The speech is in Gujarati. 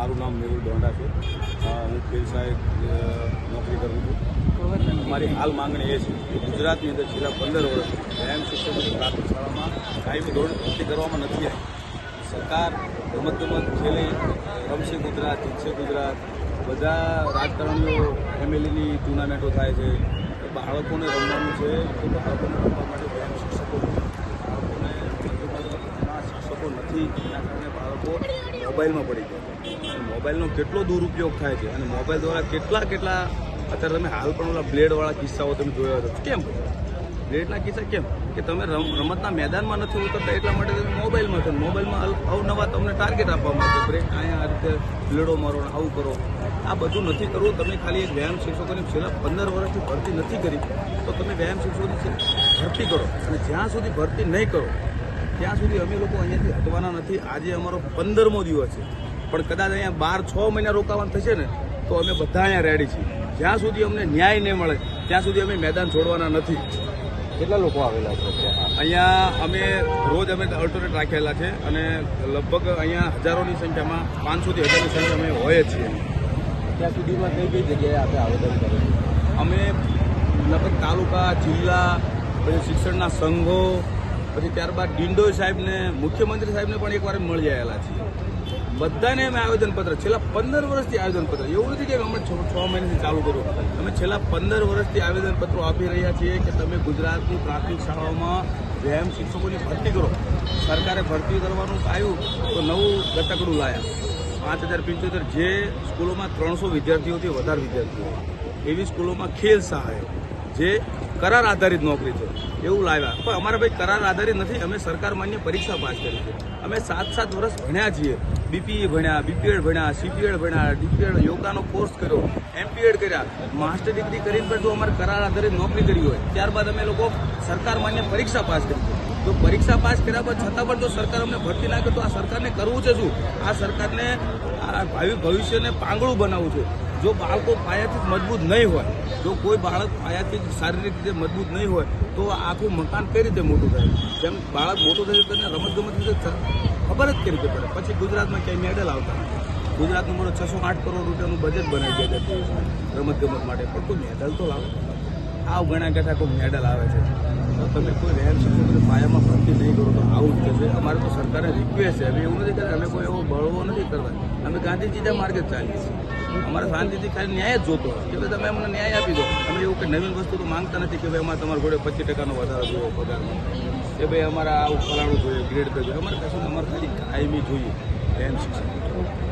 મારું નામ મેહુલ ડોંડા છે. હું ફિલ્ડ સાહેબ નોકરી કરું છું. મારી હાલ માંગણી એ છે કે ગુજરાતની અંદર છેલ્લા પંદર વર્ષ વ્યાયામ શિક્ષકોની પ્રાથમિક શાળામાં કાયમી ધોરણ ભરતી કરવામાં નથી આવી. સરકાર રમતગમત ખેલે, રમશે ગુજરાત, જીતશે ગુજરાત. બધા રાજકારણીઓ એમએલએની ટુર્નામેન્ટો થાય છે. બાળકોને રમવાનું છે તો બાળકોને રમવા માટે વ્યાયામ શિક્ષકો બાળકોને રમતગમતના શિક્ષકો નથી એના બાળકો મોબાઈલમાં પડી ગયા. મોબાઈલનો કેટલો દુરુપયોગ થાય છે અને મોબાઈલ દ્વારા કેટલા કેટલા અત્યારે તમે હાલ પણ ઓલા બ્લેડવાળા કિસ્સાઓ તમે જોયા હતા કેમ? બ્લેડના કિસ્સા કેમ? કે તમે રમ, રમતના મેદાનમાં નથી ઉતરતા એટલા માટે તમે મોબાઈલમાં છો. મોબાઈલમાં અવનવા તમને ટાર્ગેટ આપવામાં આવે બ્રેક અહીંયા આ રીતે બ્લેડો મારો ને આવું કરો. આ બધું નથી કરવું. તમે ખાલી એક વ્યાયામ શિક્ષકોની છેલ્લા પંદર વર્ષથી ભરતી નથી કરી. તો તમે વ્યાયામ શિક્ષકોની છે- ભરતી કરો. અને જ્યાં સુધી ભરતી નહીં કરો ત્યાં સુધી અમે લોકો અહીંયાથી હટવાના નથી. આજે અમારો પંદરમો દિવસ છે. પણ કદાચ અહીંયા બાર છ મહિના રોકાવાનું થશે ને તો અમે બધા અહીંયા રેડી છીએ. જ્યાં સુધી અમને ન્યાય નહીં મળે ત્યાં સુધી અમે મેદાન છોડવાના નથી. કેટલા લોકો આવેલા છે અહીંયા અમે રોજ અમે અલ્ટરનેટ રાખેલા છે અને લગભગ અહીંયા હજારોની સંખ્યામાં પાંચસોથી હજારની સંખ્યા અમે હોઈએ જ છીએ. ત્યાં સુધીમાં કઈ કઈ જગ્યાએ આપણે આવેદન કરેલું અમે લગભગ તાલુકા જિલ્લા પછી શિક્ષણના સંઘો પછી ત્યારબાદ ડિંડો સાહેબને, મુખ્યમંત્રી સાહેબને પણ એકવાર મળી આવેલા છીએ. બધાને અમે આવેદનપત્ર, છેલ્લા પંદર વર્ષથી આવેદનપત્ર. એવું નથી કે અમે છ મહિનાથી ચાલુ કર્યું. અમે છેલ્લા પંદર વર્ષથી આવેદનપત્રો આપી રહ્યા છીએ કે તમે ગુજરાતની પ્રાથમિક શાળાઓમાં વ્યાયામ શિક્ષકોની ભરતી કરો. સરકારે ભરતી કરવાનું આવ્યું તો નવું ગતકડું લાયા. પાંચ હજાર પંચોતેર જે સ્કૂલોમાં ત્રણસો વિદ્યાર્થીઓથી વધારે વિદ્યાર્થીઓ. એવી સ્કૂલોમાં ખેલ સહાય જે કરાર આધારિત નોકરી છે, એવું લાવ્યા. પણ અમારા ભાઈ કરાર આધારિત નથી, અમે સરકાર માન્ય પરીક્ષા પાસ કરી છે. અમે સાત સાત વર્ષ ભણ્યા છીએ. બીપીએ ભણ્યા બીપીએડ ભણ્યા સીપીએડ ભણ્યા ડીપીએડ યોગાનો કોર્સ કર્યો એમપીએડ કર્યા. માસ્ટર ડિગ્રી કરીને પણ જો અમારે કરાર આધારિત નોકરી કરી હોય, ત્યારબાદ અમે લોકો સરકાર માન્ય પરીક્ષા પાસ કરી છે. જો પરીક્ષા પાસ કર્યા બાદ છતાં પણ જો સરકાર અમને ભરતી ના કરે, તો આ સરકારને કરવું છે શું? આ સરકારને આ ભાવિ ભવિષ્યને પાંગળું બનાવવું છે. જો બાળકો પાયાથી મજબૂત નહીં હોય, જો કોઈ બાળક પાયાથી શારીરિક રીતે મજબૂત નહીં હોય, તો આખું મકાન કઈ રીતે મોટું થાય? જેમ બાળક મોટું થશે તેને રમતગમત વિશે ખબર જ કઈ રીતે પડે? પછી ગુજરાતમાં ક્યાંય મેડલ આવતા. ગુજરાતનું મોટો છસો આઠ કરોડ રૂપિયાનું બજેટ બનાવી દે છે રમતગમત માટે. પણ કોઈ મેડલ તો લાવે? આવ ઘણા કરતા કોઈ મેડલ આવે છે. તો તમે કોઈ રહેન શિક્ષકોને પાયામાં ભરતી નહીં કરો તો આવું જ થશે. અમારે તો સરકારે રિક્વેસ્ટ છે. હવે એવું નથી કે અમે કોઈ એવો બળવો નથી કરવા અમે ગાંધીજીના માર્ગે ચાલીએ છીએ. અમારે શાંતિથી ખાલી ન્યાય જ જોતો કે તમે અમને ન્યાય આપી દો. અમે એવું કે નવીન વસ્તુ તો માંગતા નથી કે ભાઈ અમારે તમારા ઘોડે પચીસ ટકાનો વધારો જોયો પગારમાં કે ભાઈ અમારા આવું ફલાણું જોઈએ ગ્રેડ પે જોઈએ અમારે કશું અમારે ખાલી કાયમી જોઈએ. એમ શિક્ષક